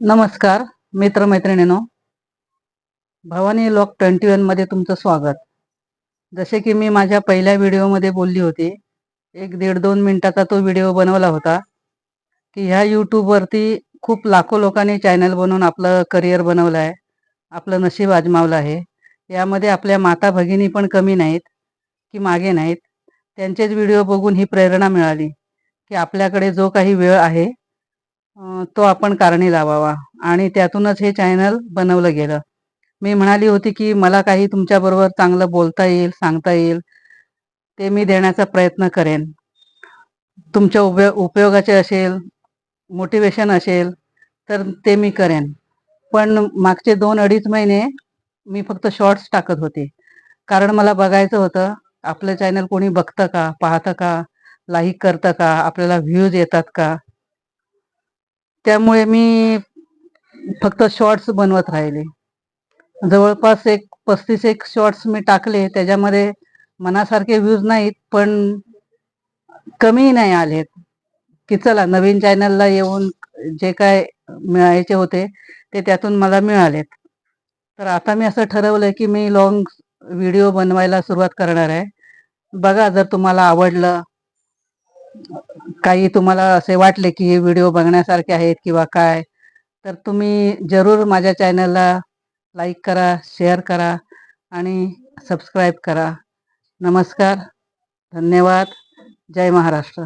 नमस्कार मित्रमैत्रिणीनो. Bhavani lock twenty मध्ये तुमचं स्वागत. जसे की मी माझ्या पहिल्या व्हिडिओमध्ये बोलली होती एक दीड दोन मिनिटाचा तो व्हिडिओ बनवला होता की ह्या यूट्यूबवरती खूप लाखो लोकांनी चॅनल बनवून आपलं करिअर बनवलं आहे आपलं नशीब आजमावलं आहे. यामध्ये आपल्या माता भगिनी पण कमी नाहीत की मागे नाहीत. त्यांचेच व्हिडिओ बघून ही प्रेरणा मिळाली की आपल्याकडे जो काही वेळ आहे तो आपण कारणी लावावा. आणि त्यातूनच हे चॅनल बनवलं गेलं. मी म्हणाली होती की मला काही तुमच्याबरोबर चांगलं बोलता येईल सांगता येईल ते मी देण्याचा प्रयत्न करेन. तुमच्या उपयो उपयोगाचे असेल मोटिवेशन असेल तर ते मी करेन. पण मागचे दोन अडीच महिने मी फक्त शॉर्ट्स टाकत होते. कारण मला बघायचं होतं आपलं चॅनल कोणी बघतं का पाहतं का लाईक करतं का आपल्याला व्ह्यूज येतात का? त्यामुळे मी फक्त शॉर्ट्स बनवत राहिले. जवळपास एक पस्तीस एक शॉर्ट्स मी टाकले. त्याच्यामध्ये मनासारखे व्ह्यूज नाहीत पण कमी नाही आलेत. की चला नवीन चॅनलला येऊन जे काय मिळायचे होते ते त्यातून मला मिळालेत. तर आता मी असं ठरवलंय की मी लॉंग व्हिडिओ बनवायला सुरुवात करणार आहे. बघा जर तुम्हाला आवडलं काही तुम्हाला असे वाटले की हे व्हिडिओ बघण्यासारखे आहेत किंवा काय तर तुम्ही जरूर माझ्या चॅनलला लाईक करा शेअर करा आणि सबस्क्राईब करा. नमस्कार धन्यवाद. जय महाराष्ट्र.